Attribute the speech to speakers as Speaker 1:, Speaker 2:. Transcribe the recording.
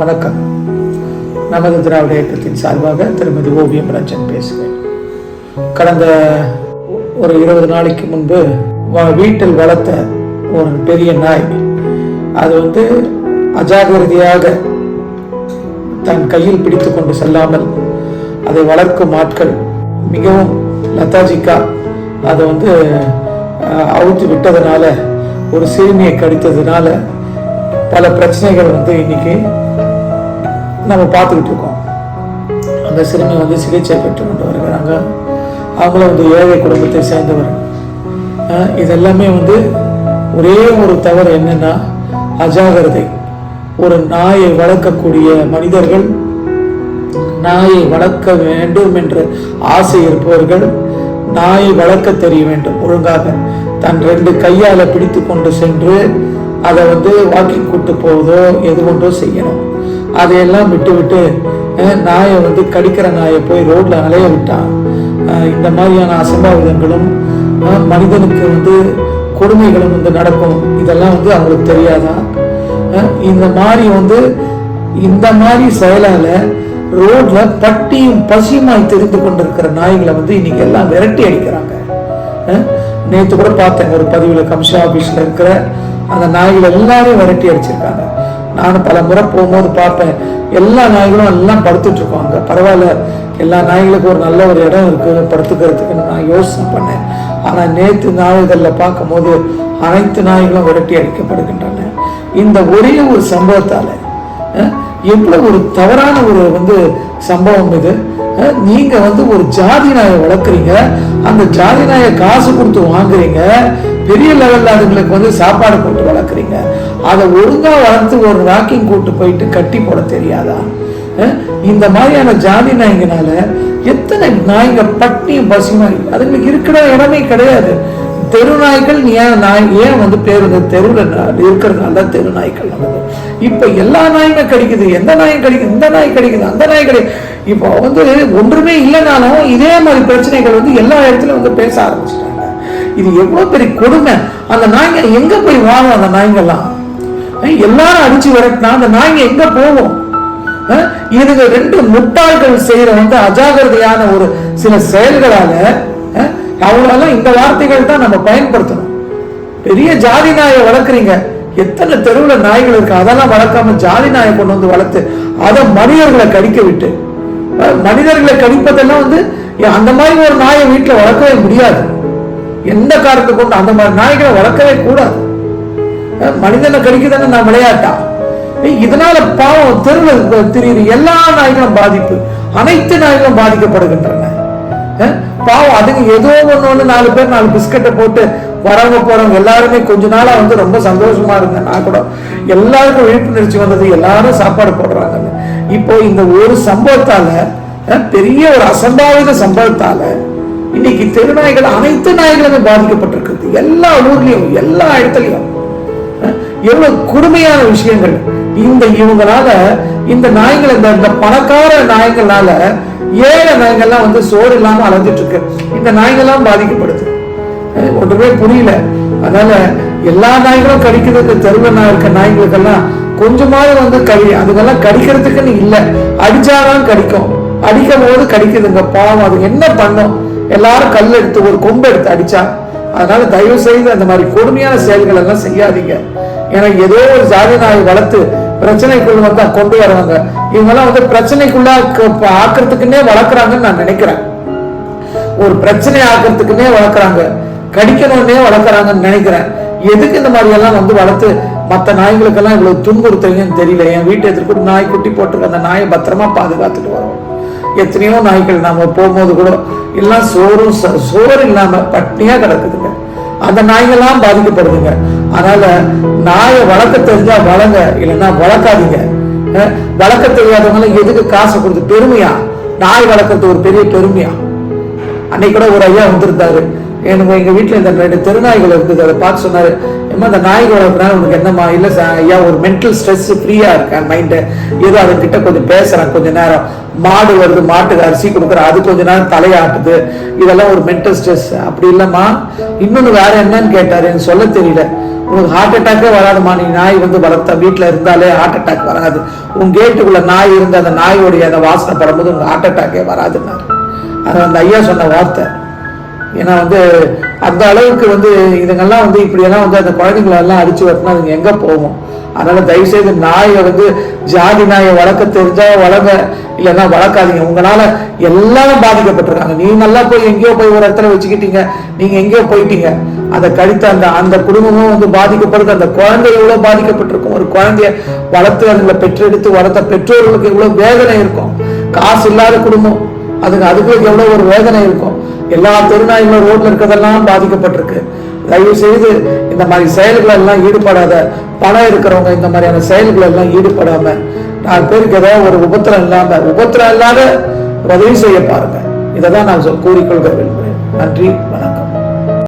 Speaker 1: வணக்கம். நமது திராவிட இயக்கத்தின் சார்பாக திருமதி ஓவியம் ரஞ்சன் பேசுகிறேன். கடந்த ஒரு இருபது நாளைக்கு முன்பு வீட்டில் வளர்த்த ஒரு பெரிய நாய் அது வந்து அஜாகிரதையாக தன் கையில் பிடித்து கொண்டு செல்லாமல் அதை வளர்க்கும் ஆட்கள் மிகவும் லத்தாஜிக்கா அதை வந்து அவுத்து விட்டதுனால ஒரு சிறுமியை கடித்ததுனால பல பிரச்சனைகள் வந்து இன்னைக்கு நம்ம பார்த்துக்கிட்டு இருக்கோம். அந்த சிறுமி வந்து சிகிச்சை பெற்று கொண்டு வருகிறாங்க. அவங்களும் வந்து ஏழை குடும்பத்தை சேர்ந்தவர். இதெல்லாமே வந்து ஒரே ஒரு தவறு என்னன்னா அஜாகிரதை. ஒரு நாயை வளர்க்கக்கூடிய மனிதர்கள் நாயை வளர்க்க வேண்டும் என்று ஆசை இருப்பவர்கள் நாயை வளர்க்க தெரிய வேண்டும். ஒழுங்காக தன் ரெண்டு கையால பிடித்து கொண்டு சென்று அதை வந்து வாக்கிங் கூட்டு போவதோ எது கொண்டோ செய்யணும். அதையெல்லாம் விட்டு விட்டு நாயை வந்து கடிக்கிற நாயை போய் ரோட்ல அலைய விட்டான் இந்த மாதிரியான அசம்பாவிதங்களும் மனிதனுக்கு வந்து கொடுமைகளும் வந்து நடக்கும். இதெல்லாம் வந்து அவங்களுக்கு தெரியாதா? இந்த மாதிரி வந்து இந்த மாதிரி செயலால ரோட்ல பட்டியும் பசியுமாய் தெரிந்து கொண்டிருக்கிற நாய்களை வந்து இன்னைக்கு எல்லாம் விரட்டி அடிக்கிறாங்க. நேற்று கூட பார்த்தேன் ஒரு பதிவில் கம்ஷா ஆஃபீஸில் இருக்கிற அந்த நாய்களை எல்லாரும் விரட்டி அடிச்சிருக்காங்க. நானும் பல முறை போகும்போது பார்ப்பேன். எல்லா நாய்களும் எல்லாம் படுத்துட்டு இருப்பாங்க பரவாயில்ல. எல்லா நாய்களுக்கும் ஒரு நல்ல ஒரு இடம் இருக்குது படுத்துக்கிறதுக்குன்னு நான் யோசனை பண்ணேன். ஆனால் நேற்று நாளிதழில் பார்க்கும்போது அனைத்து நாய்களும் விரட்டி அடிக்கப்படுகின்றன. இந்த ஒரே ஒரு சம்பவத்தால எவ்வளோ ஒரு தவறான ஒரு வந்து சம்பவம் இது? நீங்கள் வந்து ஒரு ஜாதி நாயை வளர்க்குறீங்க. அந்த ஜாதி நாயை காசு கொடுத்து வாங்குறீங்க. பெரிய லெவலில் அதுங்களுக்கு வந்து சாப்பாடு போட்டு வளர்க்குறீங்க. அதை ஒழுங்கா வளர்த்து ஒரு வாக்கிங் கூட்டு போயிட்டு கட்டி போட தெரியாதா? இந்த மாதிரியான ஜாதி நாய்ங்கனால எத்தனை நாய்ங்க பட்டியும் பசியுமா? அதுங்களுக்கு இருக்கிற இடமே கிடையாது. தெரு நாய்கள் ஏன் நாய் ஏன் வந்து பேருந்து தெருவில் இருக்கிறதுனால தான் தெரு நாய்கள் நமக்கு இப்போ எல்லா நாயுமே கடிக்குது. எந்த நாயும் கடிக்குது? இந்த நாய் கிடைக்குது. அந்த நாய் கிடைக்குது இப்போ வந்து ஒன்றுமே இல்லைனாலும் இதே மாதிரி பிரச்சனைகள் வந்து எல்லா இடத்துலையும் வந்து பேச ஆரம்பிச்சிட்டாங்க. இது எவ்வளோ பெரிய கொடுமை. அந்த நாய்ங்க எங்கே போய் வாழும் அந்த நாய்ங்கெல்லாம்? எல்லாரும் அடிச்சு விரட்டினா அந்த நாய்ங்க எங்கே போகும்? அஹ் இதுங்க ரெண்டு முட்டாள்கள் செய்யற வந்து அஜாகிரதையான ஒரு சில செயல்களால அஹ் அவங்களெல்லாம் இந்த வார்த்தைகள் தான் நம்ம பயன்படுத்தணும். பெரிய ஜாதி நாயை வளர்க்குறீங்க. எத்தனை தெருவில் நாய்கள் இருக்கு? அதெல்லாம் வளர்க்காம ஜாதி நாயை கொண்டு வந்து வளர்த்து அதை மனிதர்களை கடிக்க விட்டு மனிதர்களை கடிப்பதெல்லாம் வந்து அந்த மாதிரி ஒரு நாயை வீட்டில் வளர்க்கவே முடியாது. எந்த காரணத்தை கொண்டு அந்த மாதிரி நாய்களை வளர்க்கவே கூடாது. மனிதனை கடிக்குதுன்னு நான் விளையாட்டா? இதனால பாவம் தெருவில் தெரியுது எல்லா நாய்களும் பாதிப்பு அனைத்து நாய்களும் பாதிக்கப்படுகின்றன. பாவம் அதுக்கு ஏதோ ஒன்று ஒன்று நாலு பேர் நாலு பிஸ்கட்டை போட்டு வரவங்க போறவங்க எல்லாருமே கொஞ்ச நாளா வந்து ரொம்ப சந்தோஷமா இருந்தேன். நான் கூட எல்லாருக்கும் விழிப்புணர்ச்சி வந்தது எல்லாரும் சாப்பாடு போடுறாங்க. இப்போ இந்த ஒரு சம்பவத்தால பெரிய ஒரு அசம்பாவித சம்பவத்தால இன்னைக்கு தெருநாய்கள் அனைத்து நாய்களுமே பாதிக்கப்பட்டிருக்குது எல்லா ஊர்லயும் எல்லா இடத்துலயும். எவ்வளவு கொடுமையான விஷயங்கள். இந்த இவங்களால இந்த நாய்கள் இந்த இந்த பணக்கார நாய்களால ஏழை நாய்கள்லாம் வந்து சோறு இல்லாம அலைஞ்சிட்டு இருக்கு இந்த நாய்கள்லாம் பாதிக்கப்படுது. ஒன்றுமே புரியல. அதனால எல்லா நாய்களும் கடிக்கிறது இந்த தெருவில் இருக்க நாய்களுக்கெல்லாம் கொஞ்சமாவது வந்து கடி அதுக்கெல்லாம் கடிக்கிறதுக்குன்னு இல்லை. அடிச்சாதான் கடிக்கும். அடிக்கும் போது கடிக்குதுங்க. பாவம் அது என்ன பண்ணும்? எல்லாரும் கல் எடுத்து ஒரு கொம்பு எடுத்து அடிச்சா அதனால தயவு செய்து அந்த மாதிரி கொடுமையான செயல்கள் எல்லாம் செய்யாதீங்க. ஏன்னா ஏதோ ஒரு ஜாதி நாயை வளர்த்து பிரச்சனைக்குள்ள வந்து கொண்டு வரவங்க இவங்கெல்லாம் வந்து பிரச்சனைக்குள்ள ஆக்குறதுக்குன்னே வளர்க்குறாங்கன்னு நான் நினைக்கிறேன். ஒரு பிரச்சனை ஆக்கிறதுக்குன்னே வளர்க்குறாங்க கடிக்கணும்னே வளர்க்குறாங்கன்னு நினைக்கிறேன். எதுக்கு இந்த மாதிரி எல்லாம் வந்து வளர்த்து மற்ற நாய்களுக்கெல்லாம் இவ்வளவு துன்புறுத்துறீங்கன்னு தெரியல. என் வீட்டு எதிர்க்கு நாய் குட்டி போட்டு அந்த நாயை பத்திரமா பாதுகாத்துட்டு வரோம். எத்தனையோ நாய்கள் நாம போகும்போது கூட எல்லாம் சோறும் ச- சோறு இல்லாம பட்டினியா கிடக்குதுங்க. அந்த நாய்கள்லாம் பாதிக்கப்படுதுங்க. அதனால நாயை வளர்க்க தெரிஞ்சா வளங்க இல்லைன்னா வளர்க்காதீங்க. வளர்க்க தெரியாதவங்களும் எதுக்கு காசு கொடுத்து பெருமையா? நாய் வளர்க்கறது ஒரு பெரிய பெருமையா? அன்னைக்கு கூட ஒரு ஐயா வந்திருந்தாரு. எனக்கு எங்கள் வீட்டில் இந்த ரெண்டு தெருநாய்கள் இருக்குது அதை பார்த்து சொன்னார் ஏமா இந்த நாய்கள் வளர்க்குறாங்க உனக்கு என்னம்மா? இல்லை சார் ஐயா ஒரு மென்டல் ஸ்ட்ரெஸ் ஃப்ரீயாக இருக்கேன் மைண்டு ஏதோ அதுக்கிட்ட கொஞ்சம் பேசுகிறேன் கொஞ்ச நேரம். மாடு வருது மாட்டுக்கு அரிசி கொடுக்குறேன் அது கொஞ்ச நேரம் தலையாட்டுது. இதெல்லாம் ஒரு மென்டல் ஸ்ட்ரெஸ் அப்படி இல்லைம்மா. இன்னொன்று வேற என்னன்னு கேட்டார் எனக்கு சொல்ல தெரியல. உனக்கு ஹார்ட் அட்டாக்கே வராதுமா நீ நாய் வந்து வளர்த்த வீட்டில் இருந்தாலே ஹார்ட் அட்டாக் வராது. உன் கேட்டுக்குள்ள நாய் இருந்து அந்த நாயோடைய அந்த வாசனை படும்போது உங்களுக்கு ஹார்ட் அட்டாக்கே வராதுன்னாரு. அது அந்த ஐயா சொன்ன வார்த்தை. ஏன்னா வந்து அந்த அளவுக்கு வந்து இதுங்கெல்லாம் வந்து இப்படியெல்லாம் வந்து அந்த குழந்தைங்களெல்லாம் அடிச்சு வரணும் அதுங்க எங்கே போகும்? அதனால தயவுசெய்து நாயை வந்து ஜாதி நாயை வளர்க்க தெரிஞ்சா வளர்ங்க இல்லைன்னா வளர்க்காதீங்க. உங்களால எல்லாரும் பாதிக்கப்பட்டிருக்காங்க. நீ நல்லா போய் எங்கேயோ போய் ஒரு இடத்துல வச்சுக்கிட்டீங்க நீங்க எங்கேயோ போயிட்டீங்க. அதை கழித்த அந்த அந்த குடும்பமும் வந்து பாதிக்கப்படுது. அந்த குழந்தை எவ்வளவு பாதிக்கப்பட்டிருக்கும்? ஒரு குழந்தைய வளர்த்து அதுங்களை பெற்றெடுத்து வளர்த்த பெற்றோர்களுக்கு எவ்வளவு வேதனை இருக்கும். காசு இல்லாத குடும்பம். அதுக்கு அதுக்கு எவ்வளவு ஒரு வேதனை இருக்கும். எல்லா தெருநாய்களும் ரோட்ல இருக்கிறதெல்லாம் பாதிக்கப்பட்டிருக்கு. தயவு செய்து இந்த மாதிரி செயல்கள் எல்லாம் ஈடுபடாத பணம் இருக்கிறவங்க இந்த மாதிரியான செயல்கள் எல்லாம் ஈடுபடாம நாலு பேருக்கு ஏதாவது ஒரு உபத்திரம் இல்லாம உபத்திரம் இல்லாத உதவி செய்ய பாருங்க. இதை தான் நான் சொல் கூறிக்கொள்க விரும்புகிறேன் நன்றி.